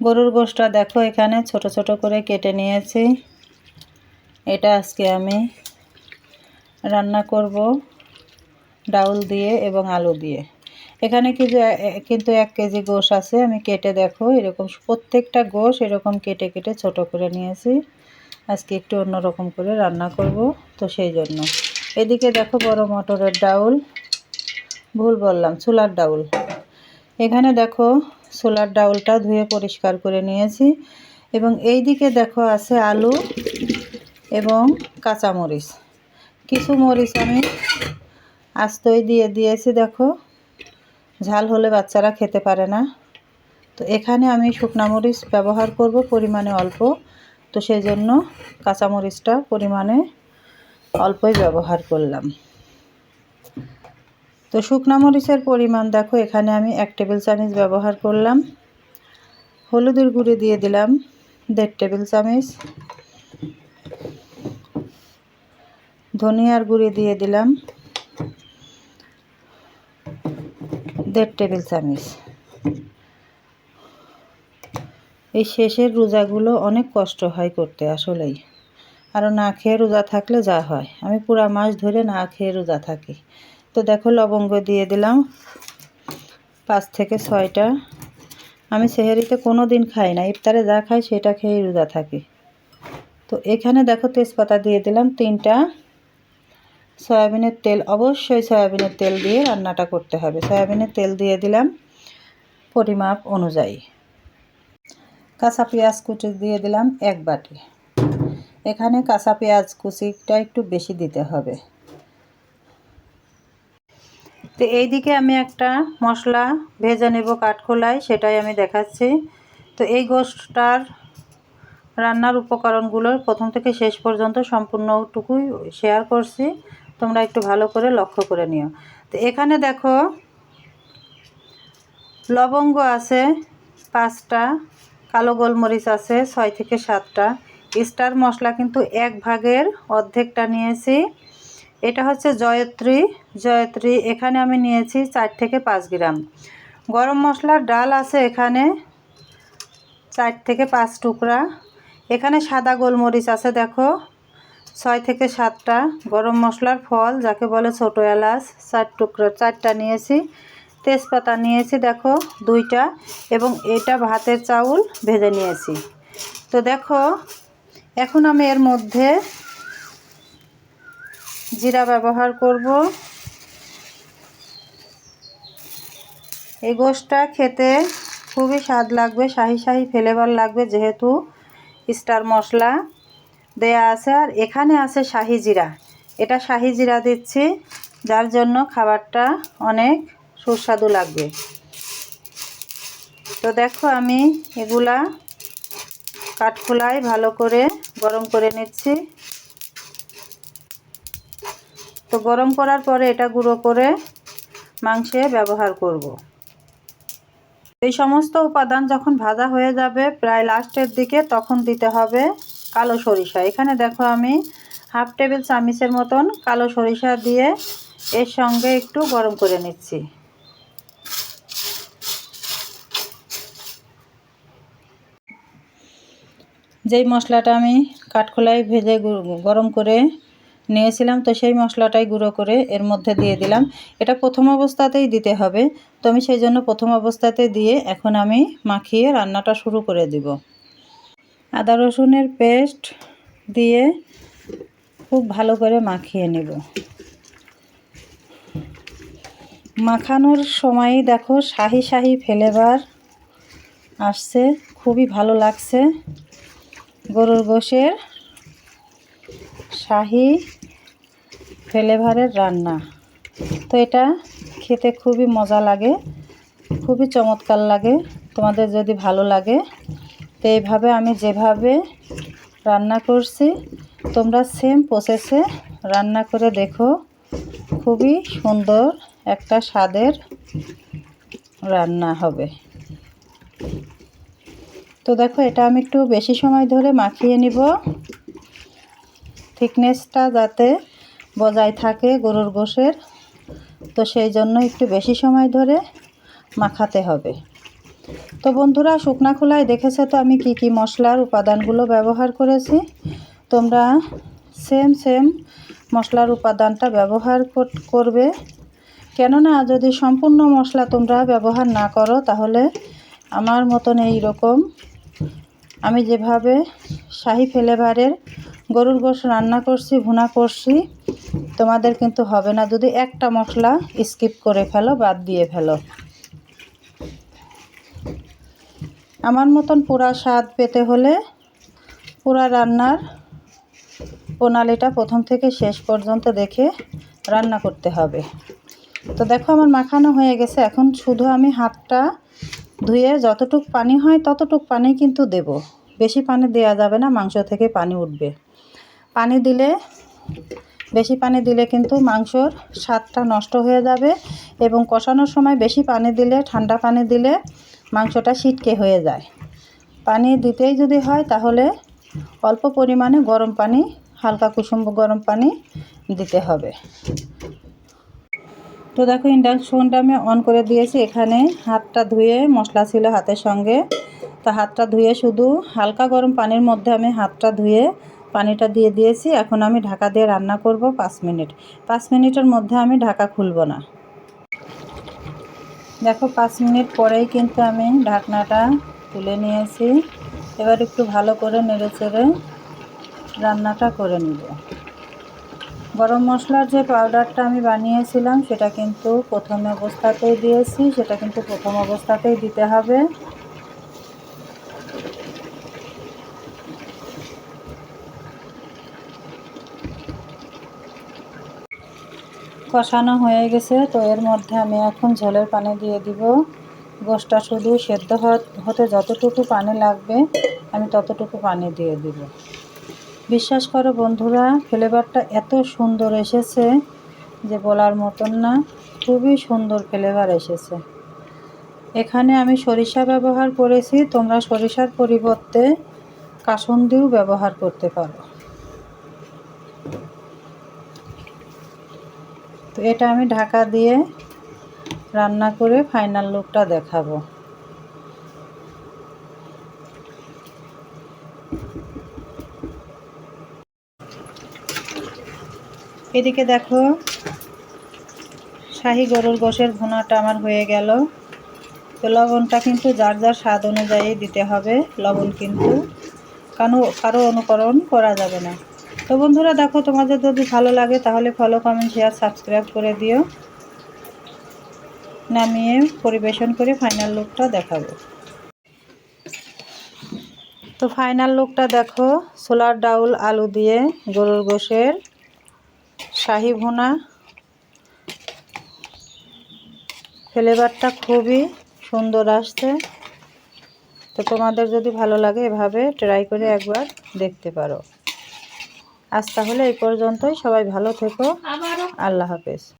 গরুর গোশটা দেখো এখানে, ছোট ছোট করে কেটে নিয়েছি। এটা আজকে আমি রান্না করব ডাউল দিয়ে এবং আলু দিয়ে। এখানে কিন্তু কিন্তু এক কেজি গোশ আছে, আমি কেটে দেখো, এরকম প্রত্যেকটা গোশ এরকম কেটে কেটে ছোট করে নিয়েছি। আজকে একটু অন্যরকম করে রান্না করব, তো সেই জন্য। এদিকে দেখো বড় মটরের ডাউল, ভুল বললাম, চুলার ডাউল। এখানে দেখো সোলার ডাউলটা ধুয়ে পরিষ্কার করে নিয়েছি এবং এই দিকে দেখো আছে আলু এবং কাঁচামরিচ। কিছু মরিচ আমি আস্তই দিয়ে দিয়েছি, দেখো। ঝাল হলে বাচ্চারা খেতে পারে না। তো এখানে আমি শুকনা মরিচ ব্যবহার করব পরিমাণে অল্প। তো সেই জন্য কাঁচামরিচটা পরিমাণে অল্পই ব্যবহার করলাম। তো শুকনো মরিচের পরিমাণ, দেখো এখানে আমি এক টেবিল চামচ ব্যবহার করলাম। হলুদের গুঁড়ি দিয়ে দিলাম দেড় টেবিল চামচ। ধনিয়ার গুঁড়ি দিয়ে দিলাম দেড় টেবিল চামচ। এই শেষের রোজাগুলো অনেক কষ্ট হয় করতে আসলেই। আরও না খেয়ে রোজা থাকলে যা হয়। আমি পুরা মাস ধরে না খেয়ে রোজা থাকি। তো দেখো লবঙ্গ দিয়ে দিলাম পাঁচ থেকে ছয়টা। আমি সেহেরিতে কোনো দিন খাই না, ইফতারে যা খাই সেটা খেয়েই রোজা থাকি। তো এখানে দেখো তেজপাতা দিয়ে দিলাম তিনটা। সয়াবিনের তেল, অবশ্যই সয়াবিনের তেল দিয়ে রান্নাটা করতে হবে। সয়াবিনের তেল দিয়ে দিলাম পরিমাপ অনুযায়ী। কাঁচা পেঁয়াজ কুচি দিয়ে দিলাম এক বাটি। এখানে কাঁচা পেঁয়াজ কুচিটা একটু বেশি দিতে হবে। তো এইদিকে আমি একটা মশলা ভেজে নেব কাঠখোলায়, সেটাই আমি দেখাচ্ছি। তো এই গোষ্ঠটার রান্নার উপকরণগুলোর প্রথম থেকে শেষ পর্যন্ত সম্পূর্ণটুকুই শেয়ার করছি। তোমরা একটু ভালো করে লক্ষ্য করে নিও। তো এখানে দেখো, লবঙ্গ আছে পাঁচটা, কালো গোলমরিচ আছে ছয় থেকে সাতটা। স্টার মশলা কিন্তু এক ভাগের অর্ধেকটা নিয়েছি। এটা হচ্ছে জয়ত্রী জয়ত্রী এখানে আমি নিয়েছি চার থেকে পাঁচ গ্রাম। গরম মশলার ডাল আছে এখানে চার থেকে পাঁচ টুকরা। এখানে সাদা গোলমরিচ আছে দেখো, ছয় থেকে সাতটা। গরম মশলার ফল, যাকে বলে ছোটো এলাচ, চার টুকরা, চারটা নিয়েছি। তেজপাতা নিয়েছি দেখো, দুইটা। এবং এটা ভাতের চাউল ভেজে নিয়েছি। তো দেখো, এখন আমি এর মধ্যে জিরা ব্যবহার করব। এই গোষ্ঠটা খেতে খুবই স্বাদ লাগবে, শাহি শাহি ফ্লেভার লাগবে যেহেতু স্টার মশলা দেয়া আছে। আর এখানে আছে শাহি জিরা। এটা শাহি জিরা দিচ্ছি, যার জন্য খাবারটা অনেক সুস্বাদু লাগবে। তো দেখো আমি এগুলা কাঠখোলায় ভালো করে গরম করে নিচ্ছি। তো গরম করার পরে এটা গুঁড়ো করে মাংসে ব্যবহার করব। এই সমস্ত উপাদান যখন ভাজা হয়ে যাবে প্রায় লাস্টের দিকে তখন দিতে হবে কালো সরিষা এখানে দেখো আমি হাফ টেবিল চামিচের মতন কালো সরিষা দিয়ে এর সঙ্গে একটু গরম করে নিচ্ছি যেই মশলাটা আমি কাঠখোলায় ভেজে গরম করে নিয়েছিলাম, তো সেই মশলাটাই গুঁড়ো করে এর মধ্যে দিয়ে দিলাম। এটা প্রথম অবস্থাতেই দিতে হবে, তো আমি সেই জন্য প্রথম অবস্থাতে দিয়ে এখন আমি মাখিয়ে রান্নাটা শুরু করে দিব। আদা রসুনের পেস্ট দিয়ে খুব ভালো করে মাখিয়ে নেব। মাখানোর সময়ই দেখো শাহি শাহি ফেলেবার আসছে, খুবই ভালো লাগছে। গরুর গোশের শাহি ফ্লেভারের রান্না। তো এটা খেতে খুবই মজা লাগে, খুবই চমৎকার লাগে, তোমাদের যদি ভালো লাগে। তো এইভাবে আমি যেভাবে রান্না করছি, তোমরা সেম প্রসেসে রান্না করে দেখো। খুবই সুন্দর একটা স্বাদের রান্না হবে। তো দেখো, এটা আমি একটু বেশি সময় ধরে মাখিয়ে নিব। থিকনেসটা যাতে বজায় থাকে গরুর গোশের। তো সেই জন্য একটু বেশি সময় ধরে মাখাতে হবে। তো বন্ধুরা, শুকনা খোলায় দেখেছ তো আমি কি কি মশলার উপাদানগুলো ব্যবহার করেছি? তোমরা সেম সেম মশলার উপাদানটা ব্যবহার কর- করবে। কেননা যদি সম্পূর্ণ মশলা তোমরা ব্যবহার না করো, তাহলে আমার মতন এই রকম আমি যেভাবে শাহি ফ্লেভারের গরুর গোশ রান্না করছি, ভুনা করছি। তোমাদের কিন্তু হবে না। যদি একটা মশলা স্কিপ করে ফেলো, বাদ দিয়ে ফেলো। আমার মতন পুরা স্বাদ পেতে হলে পুরা রান্নার প্রণালীটা প্রথম থেকে শেষ পর্যন্ত দেখে রান্না করতে হবে। তো দেখো, আমার মাখানো হয়ে গেছে। এখন শুধু আমি হাতটা ধুয়ে যতটুক পানি হয় ততটুক পানি কিন্তু দেব। বেশি পানি দেওয়া যাবে না, মাংস থেকে পানি উঠবে। পানি দিলে, বেশি পানি দিলে কিন্তু মাংসর স্বাদটা নষ্ট হয়ে যাবে এবং কষানোর সময় বেশি পানি দিলে, ঠান্ডা পানি দিলে মাংসটা ছিটকে হয়ে যায়। পানি দিতেই যদি হয় তাহলে অল্প পরিমাণে গরম পানি, হালকা কুসুম গরম পানি দিতে হবে। তো দেখো ইন্ডাকশনটা আমি অন করে দিয়েছি। এখানে হাতটা ধুয়ে মশলা ছিল হাতের সঙ্গে। তো হাতটা ধুয়ে শুধু হালকা গরম পানির মধ্যে আমি হাতটা ধুয়ে পানিটা দিয়ে দিয়েছি। এখন আমি ঢাকা দিয়ে রান্না করব পাঁচ মিনিট। পাঁচ মিনিটের মধ্যে আমি ঢাকা খুলব না। দেখো, পাঁচ মিনিট পরেই কিন্তু আমি ঢাকনাটা তুলে নিয়েছি। এবার একটু ভালো করে নেড়ে চেড়ে রান্নাটা করে নিব। গরম মশলার যে পাউডারটা আমি বানিয়েছিলাম, সেটা কিন্তু প্রথম অবস্থাতেই দিয়েছি। সেটা কিন্তু প্রথম অবস্থাতেই দিতে হবে। কষানো হয়ে গেছে, তো এর মধ্যে আমি এখন ঝোলের পানি দিয়ে দিব। গোষ্ঠটা শুধু সেদ্ধ হত- যতটুকু পানি লাগবে, আমি ততটুকু পানি দিয়ে দিব। বিশ্বাস করো বন্ধুরা, ফ্লেভারটা এত সুন্দর এসেছে যে বলার মতন না, খুবই সুন্দর ফ্লেভার এসেছে। এখানে আমি সরিষা ব্যবহার করেছি, তোমরা সরিষার পরিবর্তে কাসন্দিও ব্যবহার করতে পারো। এটা আমি ঢাকা দিয়ে রান্না করে ফাইনাল লুকটা দেখাবো। এদিকে দেখো, শাহি গরুর গোশের ভুনাটা আমার হয়ে গেল। তো লবণটা কিন্তু যার যার স্বাদ অনুযায়ী দিতে হবে, লবণ কিন্তু কারও কারও অনুকরণ করা যাবে না। তো বন্ধুরা দেখো, তোমাদের যদি ভালো লাগে তাহলে ফলো কমেন্ট শেয়ার সাবস্ক্রাইব করে দিও। নামিয়ে পরিবেশন করে ফাইনাল লুকটা দেখাবো। তো ফাইনাল লুকটা দেখো, সোলার ডাউল, আলু দিয়ে গরুর গোশের শাহি ভুনা। ফ্লেভারটা খুবই সুন্দর আসছে। তো তোমাদের যদি ভালো লাগে এভাবে ট্রাই করে একবার দেখতে পারো। আজ তাহলে এই পর্যন্তই। সবাই ভালো থেকো। আল্লাহ হাফেজ।